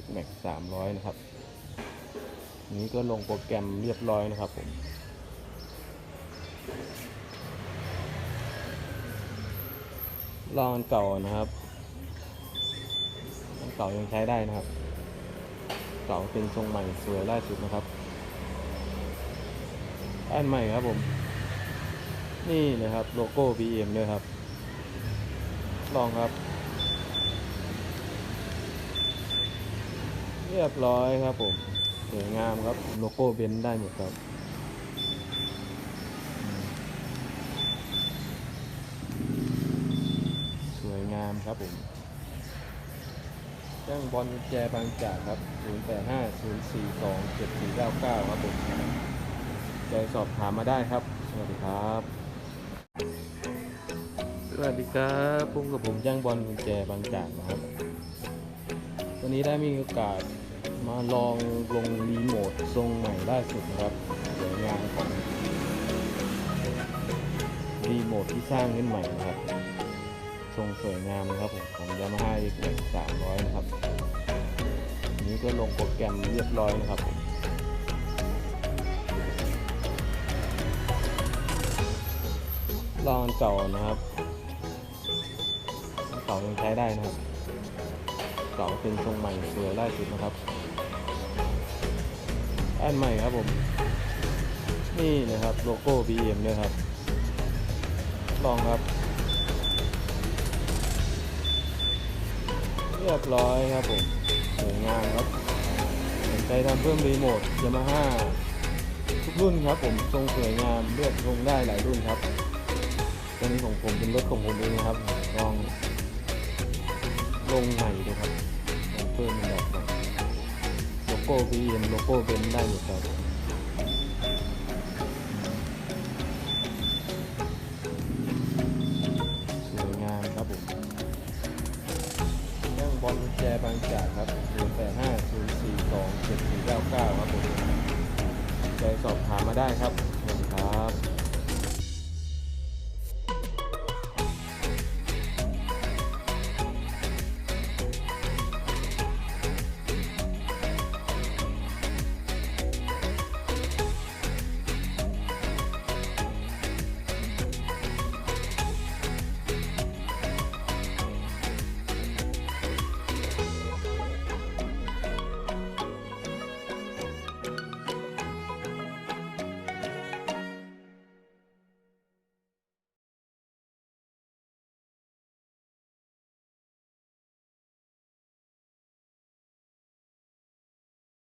X Max 300 นะครับ นี้ก็ลงโปรแกรมเรียบร้อยนะครับผม ลองอันเก่านะครับอันเก่ายังใช้ได้นะครับ เก่าเป็นทรงใหม่สวยล่าสุดนะครับ อันใหม่ครับผม นี่เลยครับ โลโก้ BM ด้วยครับ ลองครับ เรียบร้อยครับผมสวยงามครับโลโก้เบนซ์ได้หมดครับสวยงามครับผมจ้างบอลแจบางจากครับ 0850427499 ครับผมใจสอบถามมาได้ครับ สวัสดีครับ สวัสดีครับพุ่งกับผมย่างบอลแจบางจากนะครับ วันนี้ได้มีโอกาส มาลองลงรีโมททรงใหม่ล่าสุดนะครับสวยงามของรีโมทที่สร้างขึ้นใหม่นะครับ ทรงสวยงามนะครับผมของ Yamaha X 300 นะครับ นี้ก็ลงโปรแกรมเรียบร้อยนะครับผมลองเก่านะครับเก่ายังใช้ได้นะครับ เก่าเป็นทรงใหม่สวยล่าสุดนะครับอันใหม่ครับผม นี่นะครับโลโก้ BM ด้วยครับ ลองครับ เรียบร้อยครับผมสวยงามครับสนใจทำเพิ่มรีโมทยามาฮ่าทุกรุ่นครับผมทรงสวยงามเลือกทรงได้หลายรุ่นครับตัวนี้ของผมเป็นรถของผมเองนะครับลอง ลงใหม่เลยครับลองเพิ่มเป็นแบบใหม่โลโก้ BM โลโก้เบนได้หมดครับสวยงามครับผมย่างบอลแจบางจากครับ0850427499ครับผมใจสอบถามมาได้ครับ